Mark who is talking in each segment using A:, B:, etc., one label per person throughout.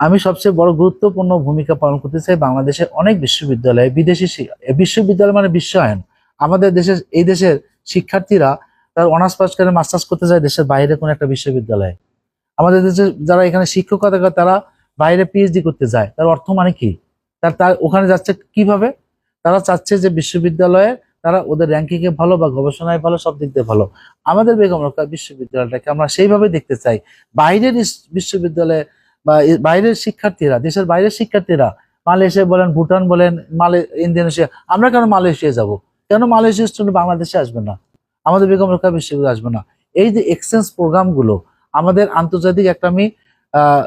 A: আমি সবচেয়ে বড় গুরুত্বপূর্ণ ভূমিকা পালন করতে চাই বাংলাদেশের অনেক বিশ্ববিদ্যালয়ে। বিদেশি বিশ্ববিদ্যালয় মানে বিশ্বায়ন। আমাদের দেশের, এই দেশের শিক্ষার্থীরা তার অনার্স পাস করে মাস্টার্স করতে যায় দেশের বাইরে কোনো একটা বিশ্ববিদ্যালয়ে। আমাদের দেশে যারা এখানে শিক্ষকতা করে তারা বাইরে পিএইচডি করতে যায়। তার অর্থ মানে কি? তার তার ওখানে যাচ্ছে কীভাবে? তারা চাচ্ছে যে বিশ্ববিদ্যালয়ে তারা ওদের র্যাঙ্কিং এ ভালো বা গবেষণায় ভালো, সব দিক দিয়ে ভালো। আমাদের বেগম রোকেয়া বিশ্ববিদ্যালয়টাকে আমরা সেইভাবে দেখতে চাই। বাইরের বিশ্ববিদ্যালয়ে বা বাইরের শিক্ষার্থীরা, দেশের বাইরের শিক্ষার্থীরা, মালয়েশিয়া বলেন, ভুটান বলেন, মালে, ইন্দোনেশিয়া, আমরা কেন মালয়েশিয়া যাব? কেন মালয়েশিয়া স্টুডেন্ট বাংলাদেশে আসবে না? আমাদের বেগম রক্ষা বিশ্ববিদ্যালয় আসবে না? এই যে এক্সচেঞ্জ প্রোগ্রামগুলো আমাদের আন্তর্জাতিক একটা আমি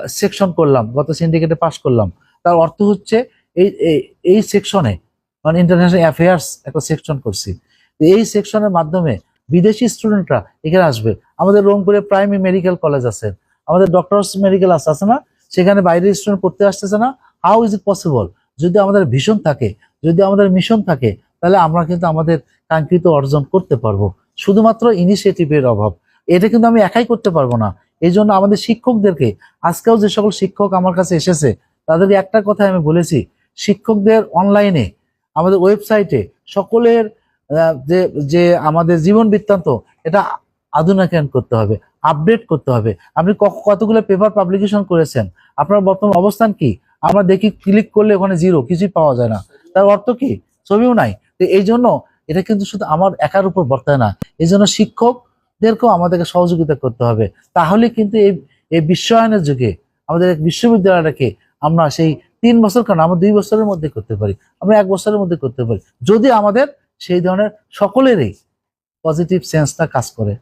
A: সেকশন করলাম, গত সিন্ডিকেটে পাশ করলাম। তার অর্থ হচ্ছে, এই, এই- এই সেকশনে মানে ইন্টারন্যাশনাল অ্যাফেয়ার্স একটা সেকশন করছি। এই সেকশনের মাধ্যমে বিদেশি স্টুডেন্টরা এখানে আসবে। আমাদের রংপুরে প্রাইমারি মেডিকেল কলেজ আছে। আমাদের ডক্টরস মেডিকেল আছে আছে না? সেখানে বাইরের স্টুডেন্ট পড়তে আসতেছে না। হাউ ইজ ইট পসিবল যদি আমাদের ভিশন থাকে, যদি আমাদের মিশন থাকে, তাহলে আমরা কিন্তু আমাদের কাঙ্ক্ষিত অর্জন করতে পারব। শুধুমাত্র ইনিশিয়েটিভের অভাব। এটা কিন্তু আমি একাই করতে পারব না। এই জন্য আমাদের শিক্ষকদেরকে, আজকেও যে সকল শিক্ষক আমার কাছে এসেছে, তাদেরকে একটা কথা আমি বলেছি, শিক্ষকদের অনলাইনে আমাদের ওয়েবসাইটে সকলের যে যে আমাদের জীবন বৃত্তান্ত, এটা আধুনিকায়ন করতে হবে? আপডেট করতে হবে। আপনি কতগুলো পেপার পাবলিকেশন করেছেন? আপনার বর্তমান অবস্থান কি? আমরা দেখি ক্লিক করলে ওখানে জিরো কিছুই পাওয়া যায় না। তার অর্থ কি? ছবিও নাই। তো এই জন্য এটা কিন্তু শুধু আমার একার উপর বর্তায় না। এই জন্য শিক্ষকদেরকেও আমাদেরকে সহযোগিতা করতে হবে। তাহলে কিন্তু এই এই বিশ্বায়নের যুগে আমাদের এক বিশ্ববিদ্যালয়টাকে আমরা সেই তিন বছর কেন? আমরা দুই বছরের মধ্যে করতে পারি। আমরা এক বছরের মধ্যে করতে পারি। যদি আমাদের সেই ধরনের সকলেরই পজিটিভ সেন্সটা কাজ করে।